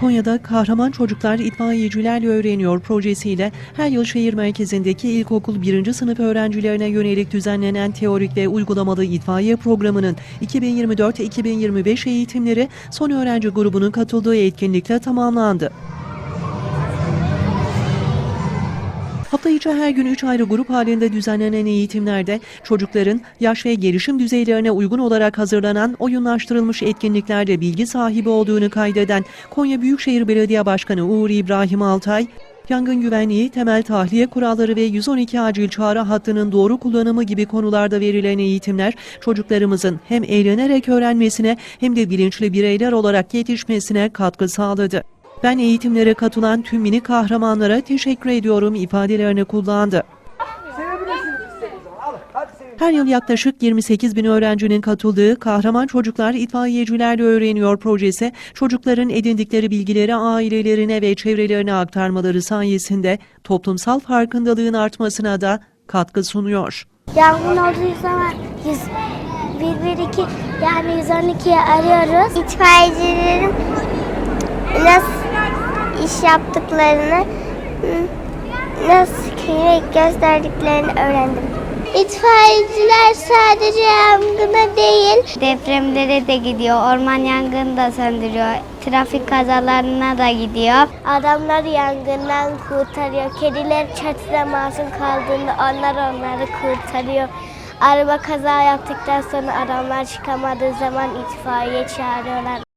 Konya'da Kahraman Çocuklar İtfaiyecilerle Öğreniyor projesiyle her yıl şehir merkezindeki ilkokul 1. sınıf öğrencilerine yönelik düzenlenen teorik ve uygulamalı itfaiye programının 2024-2025 eğitimleri son öğrenci grubunun katıldığı etkinlikle tamamlandı. Hafta içi her gün 3 ayrı grup halinde düzenlenen eğitimlerde çocukların yaş ve gelişim düzeylerine uygun olarak hazırlanan oyunlaştırılmış etkinliklerde bilgi sahibi olduğunu kaydeden Konya Büyükşehir Belediye Başkanı Uğur İbrahim Altay, yangın güvenliği, temel tahliye kuralları ve 112 acil çağrı hattının doğru kullanımı gibi konularda verilen eğitimler çocuklarımızın hem eğlenerek öğrenmesine hem de bilinçli bireyler olarak yetişmesine katkı sağladı. Ben eğitimlere katılan tüm mini kahramanlara teşekkür ediyorum ifadelerini kullandı. Her yıl yaklaşık 28 bin öğrencinin katıldığı Kahraman Çocuklar İtfaiyecilerle Öğreniyor projesi, çocukların edindikleri bilgileri ailelerine ve çevrelerine aktarmaları sayesinde toplumsal farkındalığın artmasına da katkı sunuyor. Yangın olduğu zaman 100, 112 yani 112'yi arıyoruz. İtfaiyecilerin nasıl iş yaptıklarını, nasıl kıymet gösterdiklerini öğrendim. İtfaiyeciler sadece yangına değil, depremlere de gidiyor, orman yangını da söndürüyor, trafik kazalarına da gidiyor. Adamlar yangından kurtarıyor. Kediler çatıda masum kaldığında onlar onları kurtarıyor. Araba kaza yaptıktan sonra adamlar çıkamadığı zaman itfaiye çağırıyorlar.